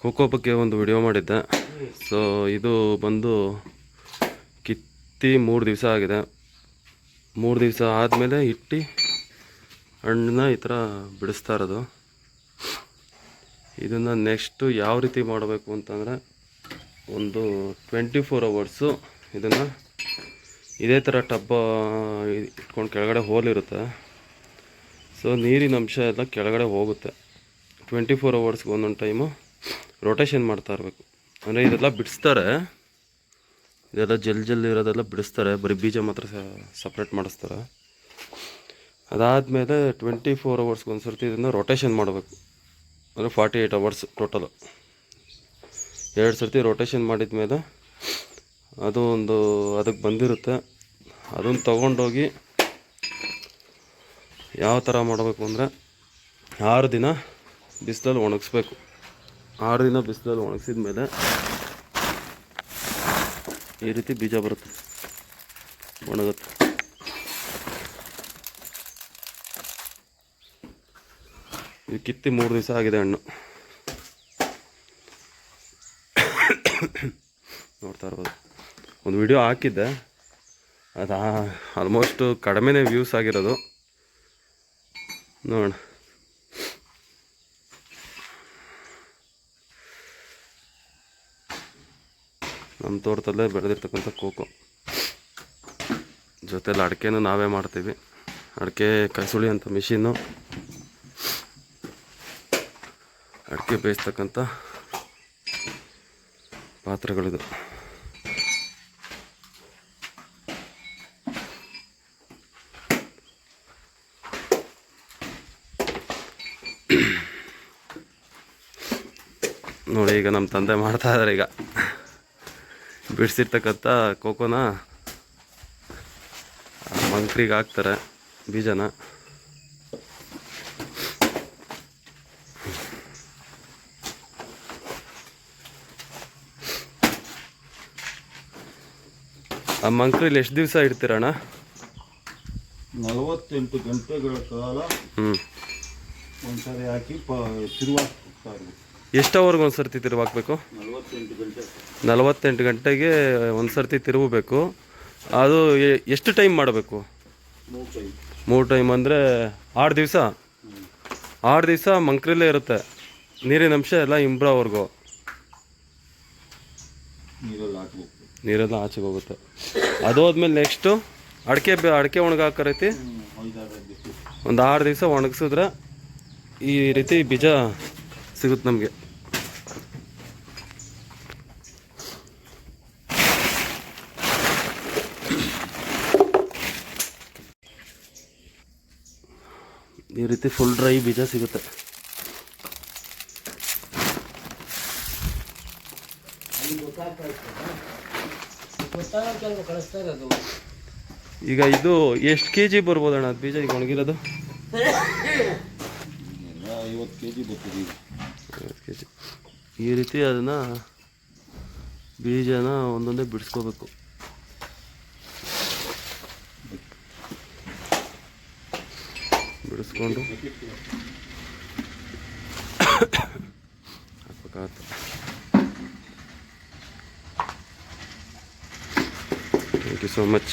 ಖೋಖೋ ಬಗ್ಗೆ ಒಂದು ವಿಡಿಯೋ ಮಾಡಿದ್ದೆ. ಸೊ ಇದು ಬಂದು ಕಿತ್ತಿ ಮೂರು ದಿವಸ ಆಗಿದೆ. ಮೂರು ದಿವಸ ಆದಮೇಲೆ ಇಟ್ಟು ಹಣ್ಣನ್ನ ಈ ಥರ ಬಿಡಿಸ್ತಾ ಇರೋದು. ಇದನ್ನು ನೆಕ್ಸ್ಟು ಯಾವ ರೀತಿ ಮಾಡಬೇಕು ಅಂತಂದರೆ ಒಂದು ಟ್ವೆಂಟಿ ಫೋರ್ ಅವರ್ಸು ಇದನ್ನು ಇದೇ ಥರ ಟಬ್ಬ ಇಟ್ಕೊಂಡು ಕೆಳಗಡೆ ಹೋಲಿರುತ್ತೆ. ಸೊ ನೀರಿನ ಅಂಶ ಎಲ್ಲ ಕೆಳಗಡೆ ಹೋಗುತ್ತೆ. ಟ್ವೆಂಟಿ ಫೋರ್ ಅವರ್ಸ್ಗೆ ಒಂದೊಂದು ಟೈಮು ರೊಟೇಷನ್ ಮಾಡ್ತಾ ಇರಬೇಕು. ಅಂದರೆ ಇದೆಲ್ಲ ಬಿಡಿಸ್ತಾರೆ. ಇದೆಲ್ಲ ಜಲ್ ಜಲ್ ಇರೋದೆಲ್ಲ ಬಿಡಿಸ್ತಾರೆ. ಬರೀ ಬೀಜ ಮಾತ್ರ ಸಪ್ರೇಟ್ ಮಾಡಿಸ್ತಾರೆ. ಅದಾದಮೇಲೆ ಟ್ವೆಂಟಿ ಫೋರ್ ಅವರ್ಸ್ಗೆ ಒಂದು ಸರ್ತಿ ಇದನ್ನು ರೊಟೇಷನ್ ಮಾಡಬೇಕು. ಅಂದರೆ ಫಾರ್ಟಿ ಏಯ್ಟ್ ಅವರ್ಸ್ ಟೋಟಲು ಎರಡು ಸರ್ತಿ ರೊಟೇಷನ್ ಮಾಡಿದ ಮೇಲೆ ಅದು ಒಂದು, ಅದಕ್ಕೆ ಬಂದಿರುತ್ತೆ. ಅದನ್ನು ತೊಗೊಂಡೋಗಿ ಯಾವ ಥರ ಮಾಡಬೇಕು ಅಂದರೆ ಆರು ದಿನ ಬಿಸಿಲಲ್ಲಿ ಒಣಗಿಸ್ಬೇಕು. ಆರು ದಿನ ಬಿಸಿಲಲ್ಲಿ ಒಣಗಿಸಿದ ಮೇಲೆ ಈ ರೀತಿ ಬೀಜ ಬರುತ್ತೆ, ಒಣಗುತ್ತೆ. ಇದು ಕಿತ್ತಿ ಮೂರು ದಿವಸ ಆಗಿದೆ ಹಣ್ಣು. ನೋಡ್ತಾ ಇರ್ಬೋದು. ಒಂದು ವಿಡಿಯೋ ಹಾಕಿದ್ದೆ. ಅದು ಆಲ್ಮೋಸ್ಟ್ ಕಡಿಮೆನೇ ವ್ಯೂಸ್ ಆಗಿರೋದು. ನೋಡೋಣ. ನಮ್ಮ ತೋಟದಲ್ಲೇ ಬೆಳೆದಿರ್ತಕ್ಕಂಥ ಕೋಕೋ. ಜೊತೆಲಿ ಅಡಿಕೆನೂ ನಾವೇ ಮಾಡ್ತೀವಿ. ಅಡಿಕೆ ಕಸುಳಿ ಅಂತ ಮಿಷಿನ್ನು. ಅಡಿಕೆ ಬೇಯಿಸ್ತಕ್ಕಂಥ ಪಾತ್ರೆಗಳಿದು. ನೋಡಿ ಈಗ ನಮ್ಮ ತಂದೆ ಮಾಡ್ತಾ ಇದ್ದಾರೆ ಈಗ. ಬಿಡಿಸಿರ್ತಕ್ಕಂಥ ಕೋಕೋನ ಮಂಕ್ರಿಗೆ ಹಾಕ್ತಾರೆ ಬೀಜನ. ಆ ಮಂಕ್ರಿಲಿ ಎಷ್ಟು ದಿವಸ ಇಡ್ತೀರಣ್ಣ? ನಲವತ್ತೆಂಟು ಗಂಟೆಗಳ ಕಾಲ ಹ್ಞೂ ಒಂದ್ಸರಿ ಹಾಕಿ ಪ ತಿರುವಾಕ್ತಾ ಇರ್ಬೇಕು. ಎಷ್ಟವರೆಗೆ ಒಂದು ಸರ್ತಿ ತಿರುವು ಹಾಕಬೇಕು? ನಲವತ್ತೆಂಟು ಗಂಟೆ. ನಲವತ್ತೆಂಟು ಗಂಟೆಗೆ ಒಂದು ಸರ್ತಿ ತಿರುವಬೇಕು. ಅದು ಎಷ್ಟು ಟೈಮ್ ಮಾಡಬೇಕು? ಮೂರು ಟೈಮ್ ಅಂದರೆ ಆರು ದಿವಸ? ಆರು ದಿವಸ ಮಂಕ್ರಿಲೇ ಇರುತ್ತೆ. ನೀರಿನ ಅಂಶ ಎಲ್ಲ ಇಂಬ್ರವರೆಗೂ. ನೀರಲ್ಲಿ ಆಚೆಗೆ ಹೋಗುತ್ತೆ. ಅದು ಹೋದ್ಮೇಲೆ ನೆಕ್ಸ್ಟು ಅಡಿಕೆ ಅಡಿಕೆ ಒಣಗಾಕೋ ರೀತಿ ಒಂದು ಆರು ದಿವಸ ಒಣಗಿಸಿದ್ರೆ ಈ ರೀತಿ ಬೀಜ ಸಿಗುತ್ತೆ ನಮಗೆ. ಈ ರೀತಿ ಫುಲ್ ಡ್ರೈ ಬೀಜ ಸಿಗುತ್ತೆ. ಈಗ ಇದು ಎಷ್ಟು ಕೆ ಜಿ ಬರ್ಬೋದಣ್ಣ ಬೀಜ ಈಗ ಒಣಗಿರೋದು? ಐವತ್ತು ಕೆ ಜಿ ಬರ್ತದೆ ಈಗ. ಈ ರೀತಿ ಅದನ್ನು ಬೀಜನ ಒಂದೊಂದೇ ಬಿಡಿಸ್ಕೋಬೇಕು. ಬಿಡಿಸ್ಕೊಂಡು ಹಾಕ್ಬೇಕಾಗತ್ತೆ. Thank you so much